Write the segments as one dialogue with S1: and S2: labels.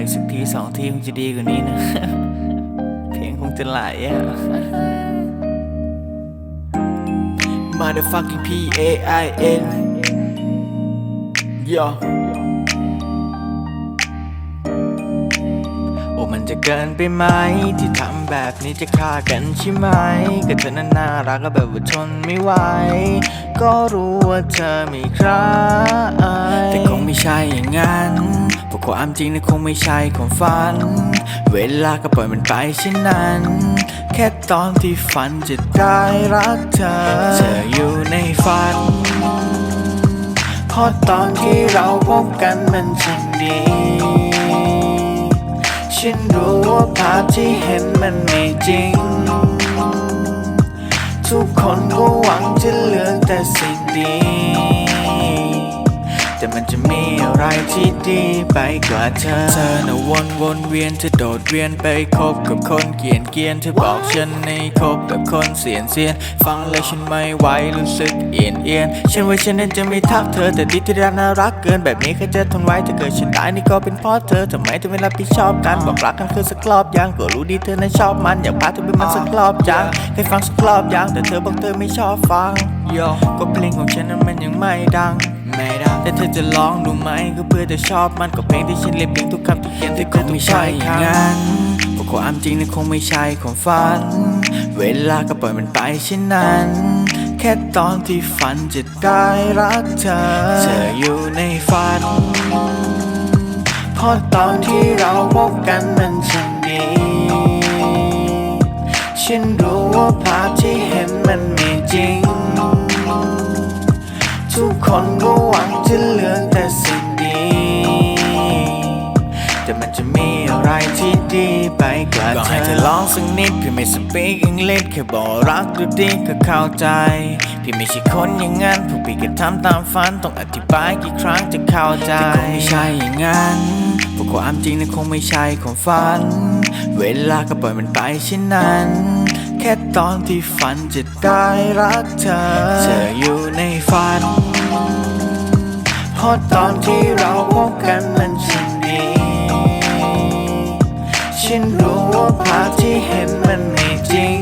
S1: อีกสักทีสองทีคงจะดีกว่านี้นะ เพลงคงจะไหลอะ Motherfucking P A I N Yo โอ้มันจะเกินไปไหม ที่ทำแบบนี้จะฆ่ากันใช่ไหมก็เธอนั้นน่ารักก็แบบว่าทนไม่ไหว ก็รู้ว่าเธอมีใครแต่คงไม่ใช่อย่างนั้นเพราะ ความจริงนั้นคงไม่ใช่ของฝัน เวลาก็ปล่อยมันไปเช่นนั้น แค่ตอนที่ฝันจะได้รักเธอ เธออยู่ในฝัน เพราะตอนที่เราพบกันมันช่างดี ฉันรู้ว่าภาพที่เห็นมันไม่จริง ทุกคนก็หวังจะเลือกแต่สิ่งดี ที่ดีไปกว่าเธอ เธอน่ะวนวนเวียนเธอโดดเวียนไปคบกับคนเกียนเกียนเธอบอกฉันในคบกับคนเสียนเสียน ฟังแล้วฉันไม่ไหวรู้สึกเอียนเอียนฉันว่าฉันนั้นจะไม่ทักเธอแต่ดีที่รักน่ารักเกินแบบนี้ใครจะทนไว้ถ้าเกิดฉันตายนี่ก็เป็นเพราะเธอทำไมเธอไม่รับผิดชอบกันบอกรักกันคือสักรอบยังก็รู้ดีเธอนั้นชอบมันอยากพาเธอไปมันสักรอบยังเคยฟังสักรอบยังแต่เธอบอกเธอไม่ชอบฟังก็เพลงของฉันนั้นมันยังไม่ดัง แต่เธอจะลองดูไหมก็เพื่อจะชอบมันก็เพลงที่ฉันเรียบเรียงทุกคำทุกเขียนที่คงไม่ใช่อย่างนั้นเพราะความจริงนั้นคงไม่ใช่ของฝัน เวลาก็ปล่อยมันไปเช่นนั้น แค่ตอนที่ฝันจะได้รักเธอ เธออยู่ในฝันเพราะตอนที่เราพบกันมันช่างดีฉันรู้ว่าภาพที่เห็นมันไม่จริง ทุกคนก็หวังจะเหลือแต่สิ่งดีแต่มันจะมีอะไรที่ดีไปกว่าเธอก็ให้เธอลองสักนิดพี่ไม่สปีกอังกฤษแค่บอกรักดูดีก็เข้าใจ พี่ไม่ใช่คนอย่างนั้นพวกพี่ก็ทำตามฝันต้องอธิบายกี่ครั้งจะเข้าใจแต่คงไม่ใช่อย่างนั้นเพราะความจริงนั้นคงไม่ใช่ของฝัน เวลาก็ปล่อยมันไปเช่นนั้น แค่ตอนที่ฝันจะได้รักเธอเธออยู่ ราะตอนที่เราพบกันมันช่างดี ฉันรู้ว่าภาพที่เห็นมันไม่จริง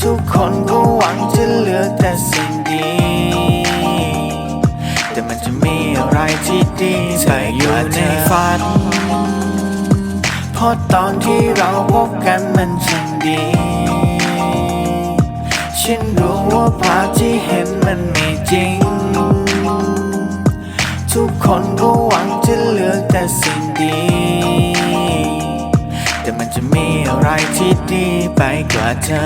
S1: ทุกคนก็หวังจะเลือกแต่สิ่งดี แต่มันจะมีอะไรที่ดีไปอยู่ในฝัน เพราะตอนที่เราพบกันมันช่างดี ฉันรู้ว่าภาพที่เห็น คนก็หวังจะเลือกแต่สิ่งดี แต่มันจะมีอะไรที่ดีไปกว่าเธอ